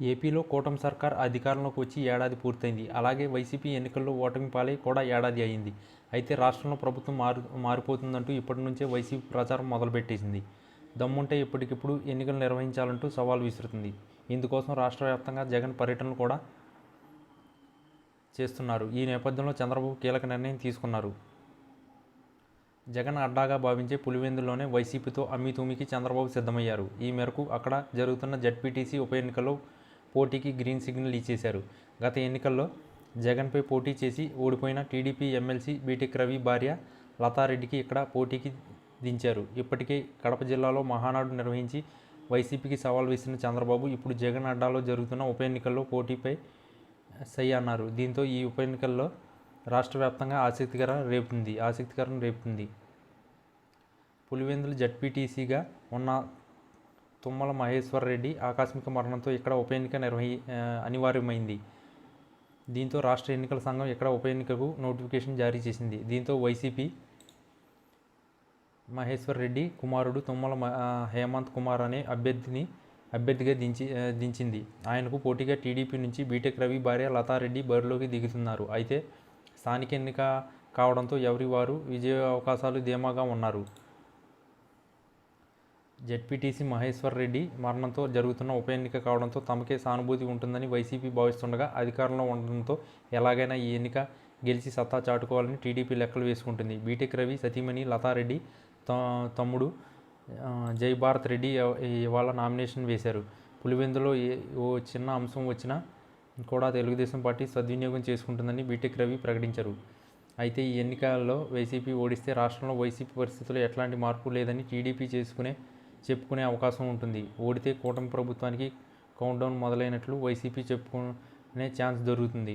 ఏపీలో కూటమి సర్కార్ అధికారంలోకి వచ్చి ఏడాది పూర్తయింది. అలాగే వైసీపీ ఎన్నికల్లో ఓటమి పాలై కూడా ఏడాది అయింది. అయితే రాష్ట్రంలో ప్రభుత్వం మారు మారిపోతుందంటూ ఇప్పటి నుంచే వైసీపీ ప్రచారం మొదలుపెట్టేసింది. దమ్ముంటే ఇప్పటికిప్పుడు ఎన్నికలు నిర్వహించాలంటూ సవాల్ విసురుతుంది. ఇందుకోసం రాష్ట్ర వ్యాప్తంగా జగన్ పర్యటనలు కూడా చేస్తున్నారు. ఈ నేపథ్యంలో చంద్రబాబు కీలక నిర్ణయం తీసుకున్నారు. జగన్ అడ్డాగా భావించే పులివెందులోనే వైసీపీతో అమ్మితూమికి చంద్రబాబు సిద్ధమయ్యారు. ఈ మేరకు అక్కడ జరుగుతున్న జడ్పీటీసీ ఉప ఎన్నికల్లో పోటీకి గ్రీన్ సిగ్నల్ ఇచ్చేశారు. గత ఎన్నికల్లో జగన్పై పోటీ చేసి ఓడిపోయిన టీడీపీ ఎమ్మెల్సీ బీటెక్ రవి భార్య లతారెడ్డికి ఇక్కడ పోటీకి దించారు. ఇప్పటికే కడప జిల్లాలో మహానాడు నిర్వహించి వైసీపీకి సవాల్ విసిరిన చంద్రబాబు ఇప్పుడు జగన్ అడ్డాలో జరుగుతున్న ఉప ఎన్నికల్లో పోటీపై సై అన్నారు. దీంతో ఈ ఉప ఎన్నికల్లో రాష్ట్ర వ్యాప్తంగా ఆసక్తికర రేపుంది. ఆసక్తికరం రేపుంది. పులివెందులు జడ్పీటీసీగా ఉన్న తుమ్మల మహేశ్వర్ రెడ్డి ఆకస్మిక మరణంతో ఇక్కడ ఉప ఎన్నిక నిర్వహి అనివార్యమైంది. దీంతో రాష్ట్ర ఎన్నికల సంఘం ఇక్కడ ఉప ఎన్నికకు నోటిఫికేషన్ జారీ చేసింది. దీంతో వైసీపీ మహేశ్వర్ రెడ్డి కుమారుడు తుమ్మల మ- హేమంత్ కుమార్ అనే అభ్యర్థిని అభ్యర్థిగా దించి దించింది. ఆయనకు పోటీగా టీడీపీ నుంచి బీటెక్ రవి భార్య లతారెడ్డి బరిలోకి దిగుతున్నారు. అయితే స్థానిక ఎన్నిక కావడంతో ఎవరి వారు విజయ అవకాశాలు ధీమాగా ఉన్నారు? జెడ్పీటీసీ మహేశ్వర్ రెడ్డి మరణంతో జరుగుతున్న ఉప ఎన్నిక కావడంతో తమకే సానుభూతి ఉంటుందని వైసీపీ భావిస్తుండగా అధికారంలో ఉండడంతో ఎలాగైనా ఈ ఎన్నిక గెలిచి సత్తా చాటుకోవాలని టీడీపీ లెక్కలు వేసుకుంటుంది. బీటెక్ రవి సతీమణి లతారెడ్డి త- తమ్ముడు జై భారత్ రెడ్డి ఇవాళ నామినేషన్ వేశారు. పులివెందులో ఏ ఓ చిన్న అంశం వచ్చినా కూడా తెలుగుదేశం పార్టీ సద్వినియోగం చేసుకుంటుందని బీటెక్ రవి ప్రకటించారు. అయితే ఈ ఎన్నికల్లో వైసీపీ ఓడిస్తే రాష్ట్రంలో వైసీపీ పరిస్థితుల్లో ఎట్లాంటి మార్పు లేదని టీడీపీ చేసుకునే చెప్పుకునే అవకాశం ఉంటుంది. ఓడితే కూటమి ప్రభుత్వానికి కౌంట్డౌన్ మొదలైనట్లు వైసీపీ చెప్పుకునే ఛాన్స్ దొరుకుతుంది.